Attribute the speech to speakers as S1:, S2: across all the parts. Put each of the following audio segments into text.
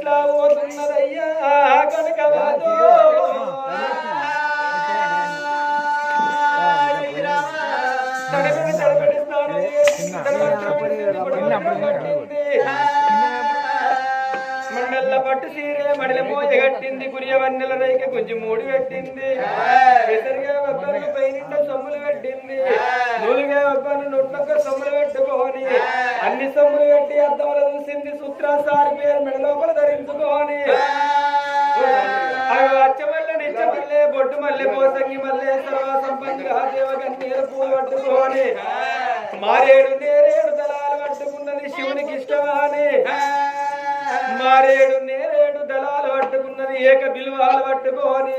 S1: ఎట్లా పోతున్నదయ్యా కట్టింది. మండల్ల పట్టు సీరే మడిల మోయ కట్టింది గురియ వన్నెల రేఖ కొంచెం మూడి పెట్టింది ఒక్కరికి పైన సొమ్ములు పెట్టింది పూలు పట్టుకొని మారేడు నేరేడు దళాలు కట్టుకున్నది శివునికి ఇష్టమా అని మారేడు నేరేడు దళాలు పట్టుకున్నది ఏక బిల్వాలు పట్టుకొని.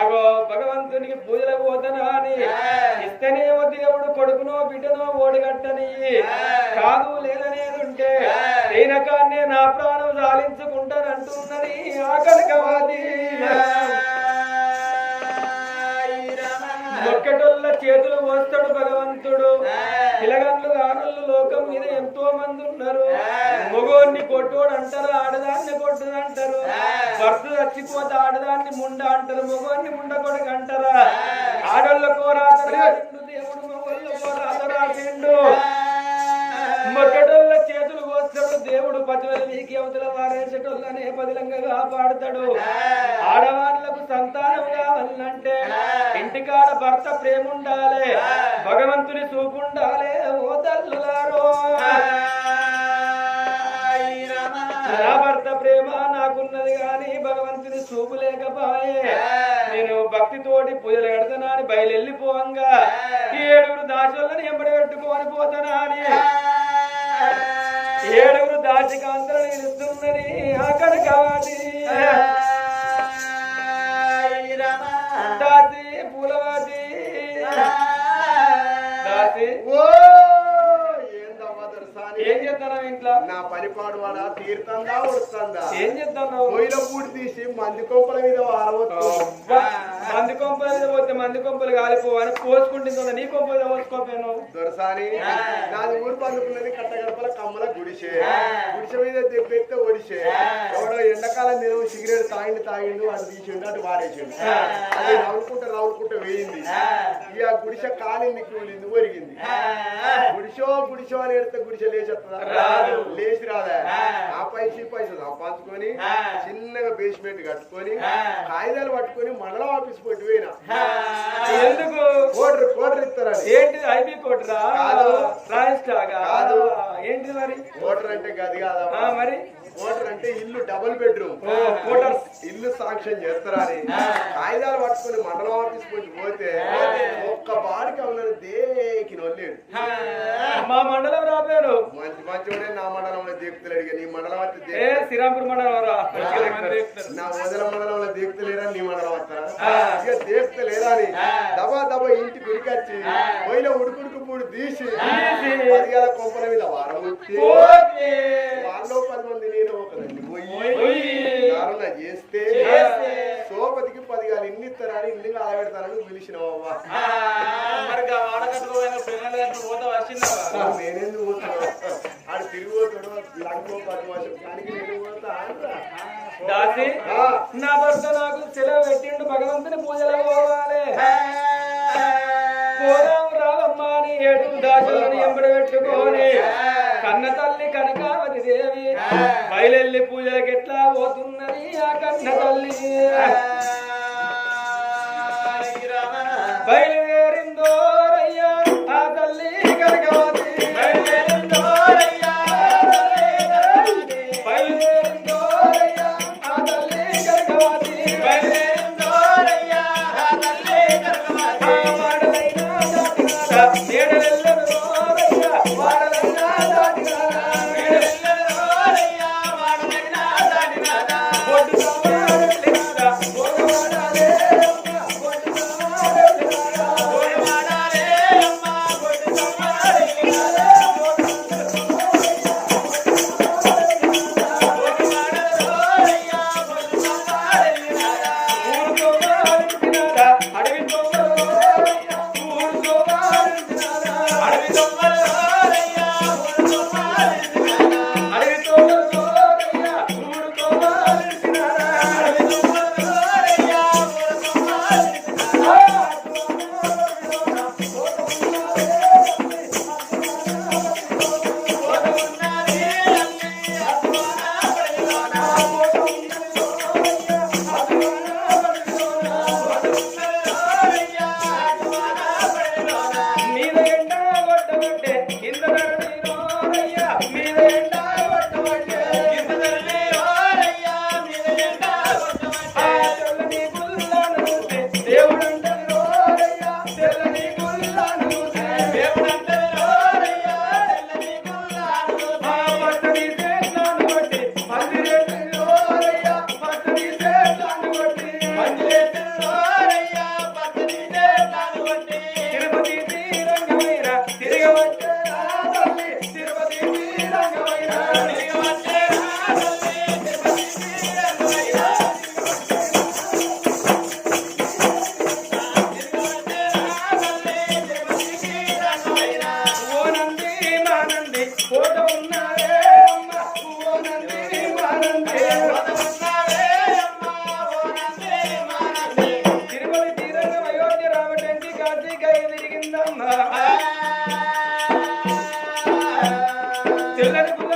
S1: అగో భగవంతునికి పూజలు పోతనా అని. ఇస్తేనేమో దేవుడు కొడుకునో బిడ్డనో ఓడిగట్టని. కాదు లేదనేదుంటే అయినకాన్నే నా ప్రాణం జాలించుకుంటానంటున్నది ఆకలికవాది. ఒక్కటొల్ల చేతులు వస్తాడు భగవంతుడు. పిలగన్లు ఆడళ్ళు లోకం మీద ఎంతో మంది ఉన్నారు. మొగోన్ని కొట్టోడు అంటారు ఆడదాన్ని కొట్టుడు అంటారు. భర్త చచ్చిపోతే ఆడదాన్ని ముండ అంటారు మొగోన్ని ముండ కొడుకు అంటారా? ఆడళ్ళకో రాతరాసిండు దేవుడు మొక్కటోళ్ళ చేతులు కోస్తాడు దేవుడు పతివల నీకి అవతల వారేసేటోళ్ళనే పదిలంగా కాపాడుతాడు. ఆడవాళ్ళకు సంతానం కావాలంటే ఇంటికాడ భర్త ప్రేమ ఉండాలి భగవంతుని చూపు ఉండాలి ఓ తల్లులారో. నా భర్త ప్రేమ నాకున్నది గాని భగవంతుని చూపు లేకపాయే. నేను భక్తితోటి పూజలు కడతానా అని బయలుపోవంగా ఏడుగురు దాచులని ఎంబడి పెట్టుకొని పోతానా అని. ఏడుగురు దాచికాంతలు నిలుస్తున్నది అక్కడ కావాలి ఇంట్లో
S2: నా పనిపాడు వాడ తీర్థందా ఉడుతుందా
S1: ఏం
S2: పొయ్యిల పూడి తీసి మంది కొంపల మీద వారవద్దు
S1: మంది కొంపల పోతే మంది కొంపలు కాలిపోవని పోసుకుంటుంది నీ కొంపలు పోసుకోపోయాను
S2: దొరసాని నాది ఊరు పండుకున్నది కట్టగడపల కమ్మల గుడిసే. గుడిసె మీద దెబ్బెత్తే ఒడిసే. ఎవడో ఎండాకాలం నేను సిగరెట్ తాగిండు తాగిండు అటు తీసిండు అటు వారేసిండు అది రౌలుకుంటే రౌలుకుంటే వేయింది. ఇక గుడిసె కాలింది కూలింది ఒరిగింది. గుడిసో గుడిసో అని ఎడితే గుడిసె లేచేస్తుందా. లేచి రాదా? ఆ. పైసలు ఈ పైసలు సంపాదించుకొని చిన్నగా బేస్మెంట్ కట్టుకొని కాగితాలు పట్టుకొని మండలం ఆఫీస్ పోయి పోయినా
S1: ఎందుకు?
S2: కోటర్ కోటర్ ఇస్తారని
S1: ఏంటి ఐబీ కోటరా
S2: కాదు.
S1: రాయిస్టాగా
S2: కాదు.
S1: ఏంటి మరి?
S2: కోటర్ అంటే గది
S1: ఆ,
S2: కాదా
S1: మరి?
S2: కోటర్ అంటే ఇల్లు డబుల్ బెడ్రూమ్.
S1: Oh, quarters.
S2: ఇల్లు సాంక్షన్ చేస్తారని కాగితాలు పట్టుకొని మండలం ఆఫీస్ పోయి పోతే ఒక్క బాడికి అవునని దేకి నొల్లేడు
S1: మా మండలం రాపారు.
S2: మంచి మంచోడే నా మండలంలో దేకుతలేడు ఇక నీ మండలం దేకు-
S1: శ్రీరాంపూర్ మండలం
S2: నా వదల మండలంలో దేకుతలేరా నీ మండలం వస్తారా. ఇక దేకుతలేరా అని దబా దబా ఇంటికి ఉరికొచ్చి పోయిన ఉడుకుడుకు పూడి తీసి. పదివేల కొంపల మీద వారం. వాళ్ళు పది మంది నేను ఒకదండి పోయి. కారణ చేస్తే. సోపతికి పది గాలి ఇన్ని ఇస్తారని ఇల్లు కాలబెడతానని పిలిచినవమ్మా నేనెందుకు
S1: దాసి. నా భర్త నాకు సెలవు పెట్టిండు భగవంతుని పూజలు పోవాలి పోదాం రావమ్మ అని ఏడు దాసులని ఎంబడి పెట్టుకొని కన్న తల్లి కనకావతి దేవి బయలెల్లి పూజలకి ఎట్లా పోతున్నది ఆ కన్న తల్లి బయలుదేరిందో ¡Gracias!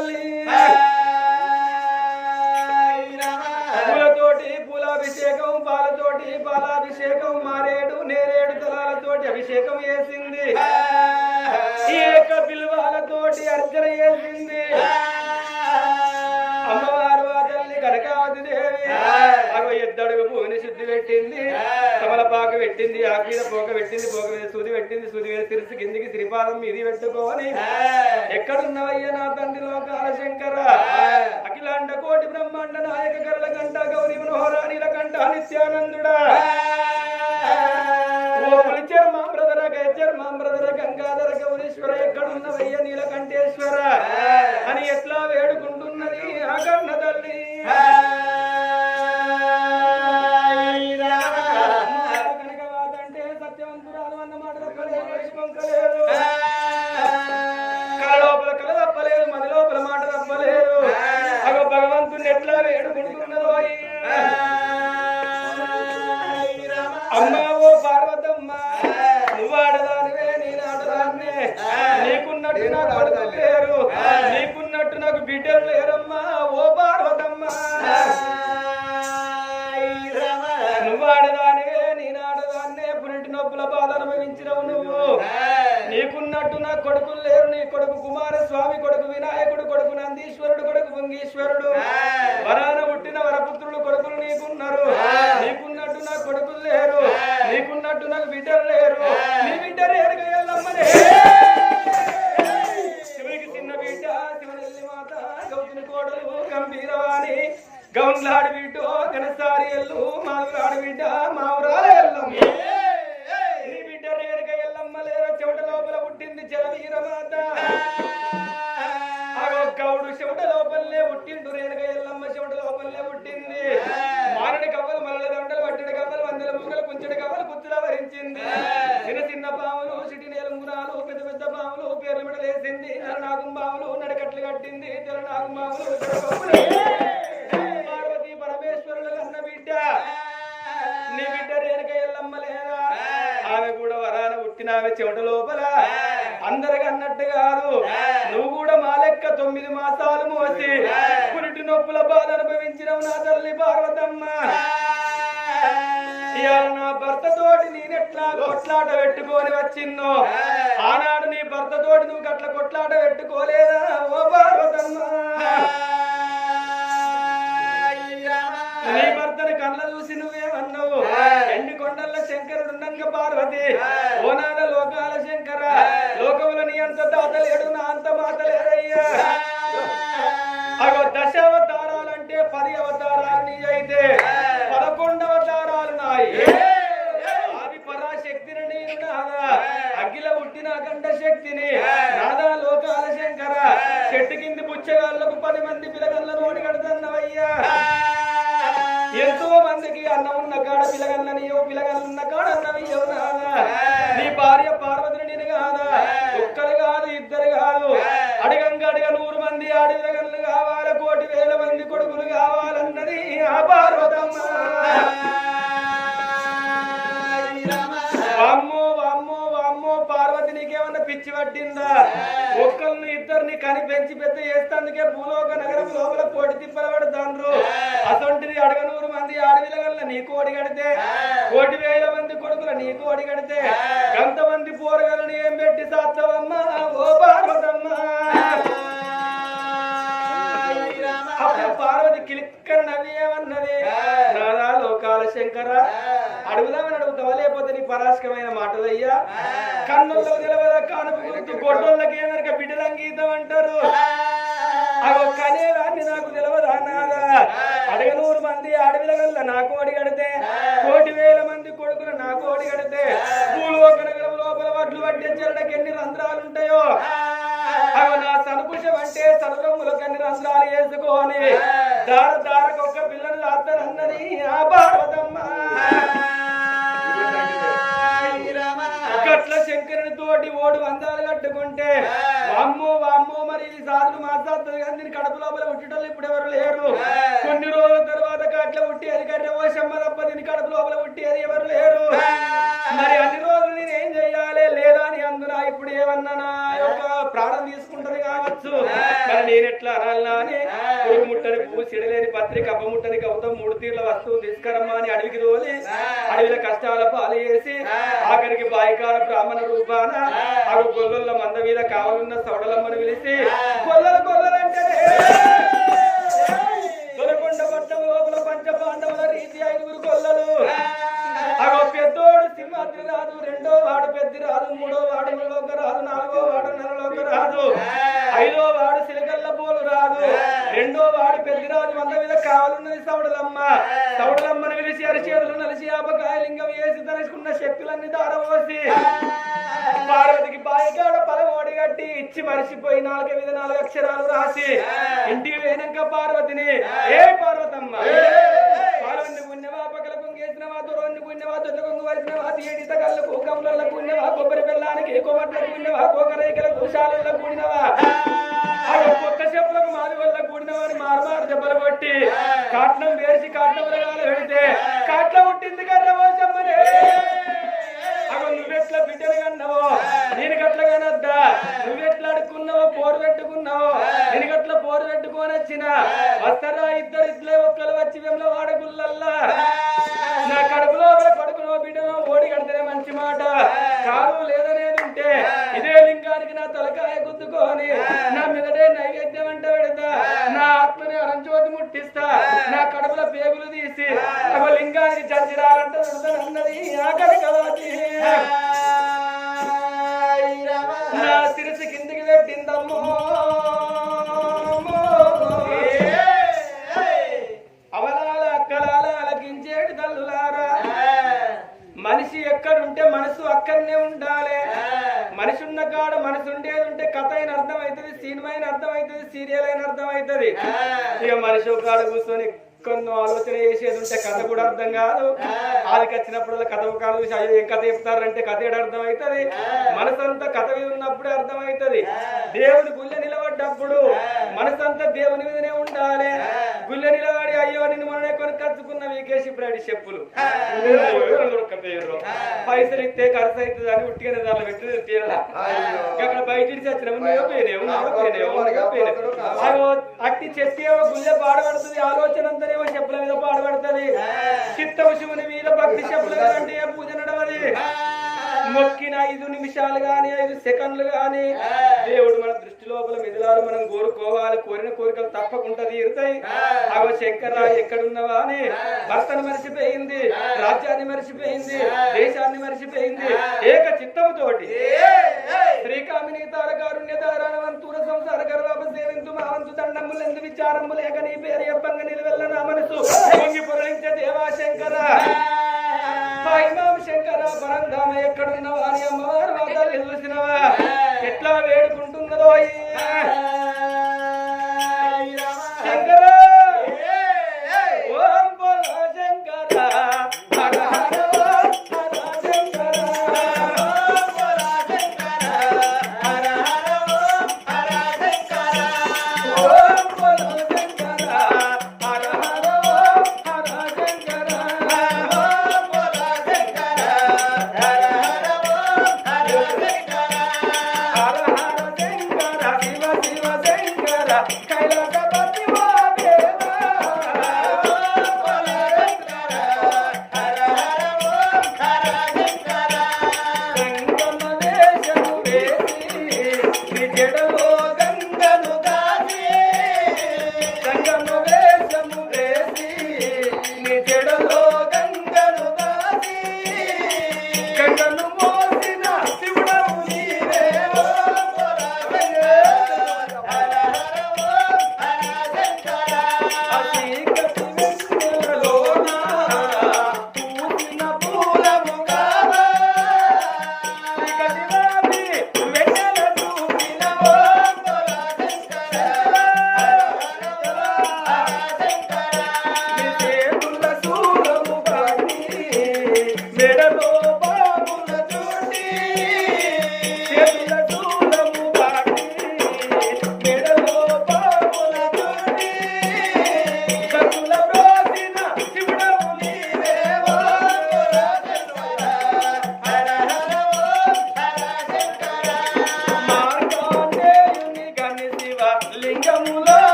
S1: తల్లి. పూలతోటి పూలాభిషేకం పాలతోటి పాలాభిషేకం మారేడు నేరేడు తలాలతోటి అభిషేకం చేసింది. ఏక బిల్వాలతోటి అర్చన చేసింది. అమ్మవారు ఆ తల్లి కనకావతి దేవి. అగో ఎద్దడుగు భూమిని శుద్ధి పెట్టింది. కమలపాకు పెట్టింది ఆకు మీద పోక పెట్టింది పోక మీద సూది పెట్టింది సూది మీద తిరిసి కిందికి శ్రీపాదం మీది పెట్టుకొని ఎక్కడున్నవయ్య నా తండ్రి లోకాల శంకర? అఖిలాండ కోటి బ్రహ్మాండ నాయక గరల కంట గౌరీ మనోహర నీలకంఠ నిత్యానందుడా. ఓ పులిచర్ మా బ్రదర గచ్చర్ మా బ్రదర గంగాధర గౌరీశ్వర ఎక్కడున్నవయ్య నీలకంఠేశ్వర? అని ఎట్లా వేడుకుంటున్నది అనుభవించినవు నువ్వు. నీకున్నట్టు నా కొడుకులు లేరు. నీ కొడుకు కుమారస్వామి కొడుకు వినాయకుడు కొడుకు నందీశ్వరుడు కొడుకు పొంగీశ్వరుడు వరాన పుట్టిన వరపుత్రులు కొడుకులు నీకున్నారు. నీకున్నట్టు నా కొడుకులు లేరు. నీకున్నట్టు నాకు బిడ్డలు లేరు. నీ పాములు నడకట్లు కట్టింది. తెరకొప్పులు. పార్వతీ పరమేశ్వరులు కన్న బిడ్డ. నీ బిడ్డ రేణుక ఎల్లమ్మ లేదా ఆమె కూడా వరాన పుట్టిన ఆమె చెమట లోపల. అందరికి అన్నట్టు కాదు. నువ్వు కూడా మా లెక్క తొమ్మిది మాసాలు మోసి పురిటి నొప్పుల బాధ అనుభవించినవు నా తల్లి పార్వతమ్మ. నా భర్త తోటి నేనెట్లా కొట్లాట పెట్టుకొని వచ్చిన్నో? ఆనాడు నీ భర్త తోటి నువ్వు కొట్లాట పెట్టుకోలేదా? ఓ పార్వతమ్మ. నీ భర్తని కళ్ళ చూసి నువ్వేమన్నావు? ఎండి కొండల శంకరుడు నంగ పార్వతి? ఓనాద లోకాల శంకర. లోకముల నీ అంత తాత లేడు నా అంత మాత చెట్టు పది మంది పిల్లగల్ల పెంచి పెద్ద చేస్తందుకే భూలోక నగరం లోపల కోటి తిప్పల పడతాండ్రు అసొంటిది అడగనూరు మంది ఆడవిలగల్ల నీకు అడిగడితే కోటి వేల మంది కొడుకుల నీకు అడిగడితే కొంతమంది పోరగలని ఏం పెట్టి సాత్తవమ్మ? ఓ పార్వతమ్మ. అప్పుడు పార్వతి కిలిక్కన నవ్వి ఏమన్నది నాదా లోకాల శంకర. అడుగుదామని అడుగుతావా లేకపోతే నీ పరాశకమైన మాటలయ్యా కన్నుల్లో నిలవద కానుపు గుర్తు గొడ్డోళ్ళకి ఏమనక బిడ్డల గీతం అంటారు? కనేవాన్ని నాకు తెలియదా నాదా? అడగనూరు మంది అడవిల గల్ల నాకు అడిగడితే కోటి వేల మంది కొడుకులు నాకు అడిగడితే లోపల వడ్లు వడ్డించడానికి ఎన్ని రంధ్రాలు ఉంటాయో? అవి నా సనుపుషం అంటే సనురమ్ములకు అన్ని రంధ్రాలు వేసుకోని దార దారకొక్క పిల్లని దాస్తానన్నది ఆ పార్వతమ్మ. తోటి ఓడు వందాలు కట్టుకుంటే వామ్మో వామ్మో మరి ఇది సాధులు మాట్లాడుతుంది కానీ కడుపు లోపల పుట్టేటోళ్ళు ఇప్పుడు ఎవరు లేరు. కొన్ని రోజుల తర్వాత కట్ల పుట్టి అది కర్రె ఓ శమ్మ తప్ప దీని కడుపు లోపల పుట్టి అది ఎవరు లేరు. మరి అన్ని ఇప్పుడు ఏమన్నా నా యొక్క ప్రాణం తీసుకుంటది కావచ్చు. నేను ఎట్లా అనాలనా అని? పురుగు ముట్టని పువ్వు సిడలేని పత్రిక అప్ప ముట్టని కవుతం మూడు తీర్ల వస్తువు తీసుకురమ్మా అని అడవికి తోలి అడవిల కష్టాల పాలు చేసి ఆఖరికి బాయికాల బ్రాహ్మణ రూపాన అవి గొల్లల మంద మీద కావాలన్న సౌడలమ్మను పిలిచి గొల్లలు గొల్లలంటే దొరకొండ పట్టం లోపల పంచ పాండవుల రీతి ఐదుగురు గొల్లలు. అగో పెద్దోడు సింహాద్రి రాజు రెండో వాడు పెద్ది రాజు మూడో వాడు ములోక రాజు నాలుగో వాడు నరలోక రాజు ఐదో వాడు సిలకల్ల పోలు రాజు రెండో వాడు పెద్ది రాజు మంద మీద కావాలన్నది సౌడలమ్మ. సౌడలమ్మను పిలిచి అరిచేతులు నలిసి ఆపకాయలింగం వేసి తలుచుకున్న శక్తులన్నీ దారపోసి పార్వతికి బాయికాడ పలమోడి గట్టి ఇచ్చి మరిచిపోయి నాలుగు మీద నాలుగు అక్షరాలు రాసి ఇంటికి పోయినాక పార్వతిని. ఏ పార్వతమ్మ? కొమ్మట్ల పుణ్యమా కోకరేకల కుశాలలో కూడినవా? చెప్పులకు మాది వల్ల కూడినవా అని మారు మారు దెబ్బలు కొట్టి కాట్నం వేసి కాట్నం రకాలు పెడితే కాట్ల పుట్టింది కర్రవో చెమ్మనే అగో నువ్వెట్లా బిడ్డలు కన్నావో? నేను గట్ల కనద్దా? నువ్వెట్లా అడుక్కున్నావో? పోరు పెట్టుకున్నావో? నేను గట్ల పోరు పెట్టుకొని వచ్చిన తలకాయ గుద్దుకొని నా మీదటే నైవేద్యం అంటే పెడతా. నా ఆత్మని అరంచోతి ముట్టిస్తా. నా కడుపుల పేగులు తీసి ఒక లింగానికి చర్చిరాలంటే అన్నది ఆకలి కలవతి నా శిరసు కిందికి పెట్టిందమ్మో. అవలాల అక్కలాల అలకించేటి తల్లులారా. మనిషి ఎక్కడుంటే మనసు అక్కడనే ఉండాలి. మనిషి ఉన్న కాడ మనసు ఉండేది ఉంటే కథ అయిన అర్థం అవుతుంది సినిమా అయిన అర్థం అవుతుంది సీరియల్ అయిన అర్థం అవుతుంది ఇక మనిషి ఒక కాడ కూర్చొని కొన్ని ఆలోచన చేసేది ఉంటే కథ కూడా అర్థం కాదు. ఆదికి వచ్చినప్పుడు కథ కాదు చూసి అయ్యో ఏం కథ చెప్తారంటే కథ ఏడు అర్థం అవుతుంది మనసంతా కథ మీద ఉన్నప్పుడే అర్థం అవుతుంది దేవుని గుళ్ళ నిలబడ్డప్పుడు మనసంతా దేవుని మీదనే ఉండాలి. గుళ్ళ నిలబడి అయ్యో నిన్ను మననే కొని కచ్చుకున్న వీకేసి బ్రాడి చెప్పులు. పైసలు ఇస్తే ఖర్చు అవుతుంది అని ఉట్టిగానే దాంట్లో పెట్టి తీరలా. అక్కడ బయట నువ్వు పోయినావు పోయినావు అట్టి చెత్తి ఏమో గుళ్ళె పాడబడుతుంది ఆలోచన అంతనేమో చెప్పుల మీద పాడబడుతుంది. చిత్తము శివుని మీద భక్తి చెప్పుల మీద అంటే పూజ నడవది? మొక్కిన ఐదు నిమిషాలు గాని ఐదు సెకండ్లు గాని దేవుడు మన దృష్టి లోపల మిదిలాలు మనం కోరుకోవాలి. కోరిన కోరికలు తప్పకుండా తీరుతాయి. అగో శంకర ఎక్కడున్నవా అని భర్తను మరిచిపోయింది రాజ్యాన్ని మరిచిపోయింది దేశాన్ని మరిచిపోయింది ఏక చిత్తముతోటి. శ్రీకామిని తారకారుణ్య తారానవంతూర సంసార గర్వాప సేవింతు మావంతు దండములు ఎందు విచారములు లేక నీ పేరు ఎప్పంగా నిలువెల్ల నా మనసు. పొంగి దేవా ఇమాం శంకర పరంధామ ఎక్కడున్నవా అని అమ్మవారు చూసినవా ఎట్లా వేడుకుంటున్నదో శంకరా